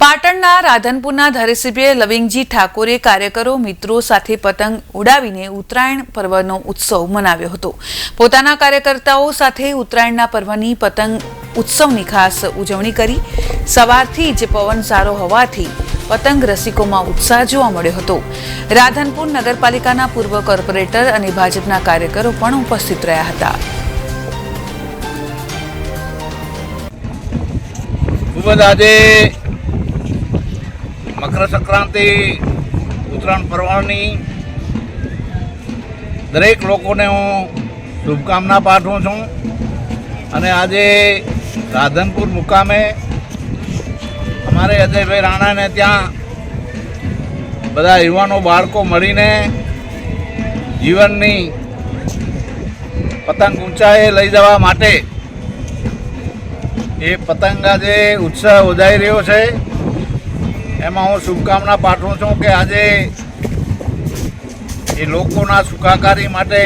પાટણના રાધનપુરના ધારાસભ્ય લવિંગજી ઠાકોરે કાર્યકરો, મિત્રો સાથે પતંગ ઉડાવીને ઉત્તરાયણ પર્વનો ઉત્સવ મનાવ્યો હતો. પોતાના કાર્યકર્તાઓ સાથે ઉત્તરાયણના પર્વની પતંગ ઉત્સવની ખાસ ઉજવણી કરી. સવારથી જ પવન સારો હોવાથી પતંગ રસિકોમાં ઉત્સાહ જોવા મળ્યો હતો. રાધનપુર નગરપાલિકાના પૂર્વ કોર્પોરેટર અને ભાજપના કાર્યકરો પણ ઉપસ્થિત રહ્યા હતા. ખૂબ આજે મકર સંક્રાંતિ, ઉત્તરાયણ પર્વની, દરેક લોકોને હું શુભકામના પાઠવું છું. અને આજે રાધનપુર મુકામે અમારે અજયભાઈ રાણાને ત્યાં બધા યુવાનો, બાળકો મળીને જીવનની પતંગ ઊંચાઈએ લઈ જવા માટે એ પતંગ આજે ઉત્સાહ વધારી રહ્યો છે. એમાં હું શુભકામના પાઠવું છું કે આજે એ લોકોના સુખાકારી માટે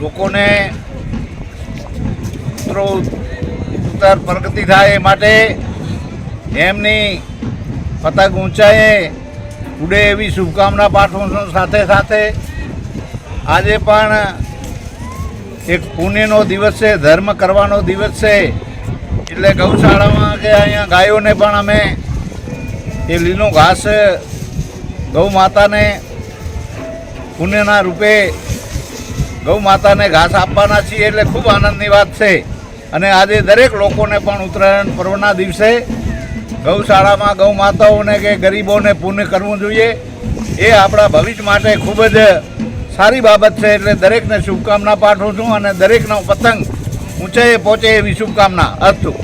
લોકોને ઉત્તરો પ્રગતિ થાય એ માટે એમની પતંગ ઊંચાઈએ ઉડે એવી શુભકામના પાઠવું છું. સાથે સાથે આજે પણ એક પુણ્યનો દિવસ છે, ધર્મ કરવાનો દિવસ છે. એટલે ગૌશાળામાં કે અહીંયા ગાયોને પણ અમે એ લીલું ઘાસ ગૌ માતાને પુણ્યના રૂપે ગૌ માતાને ઘાસ આપવાના છીએ એટલે ખૂબ આનંદની વાત છે. અને આજે દરેક લોકોને પણ ઉત્તરાયણ પર્વના દિવસે ગૌશાળામાં ગૌ માતાઓને કે ગરીબોને પુણ્ય કરવું જોઈએ. એ આપણા ભવિષ્ય માટે ખૂબ જ સારી બાબત છે એટલે દરેકને શુભકામના પાઠવું છું અને દરેકનો પતંગ ઊંચાઈએ પહોંચે એવી શુભકામના અસ્તુ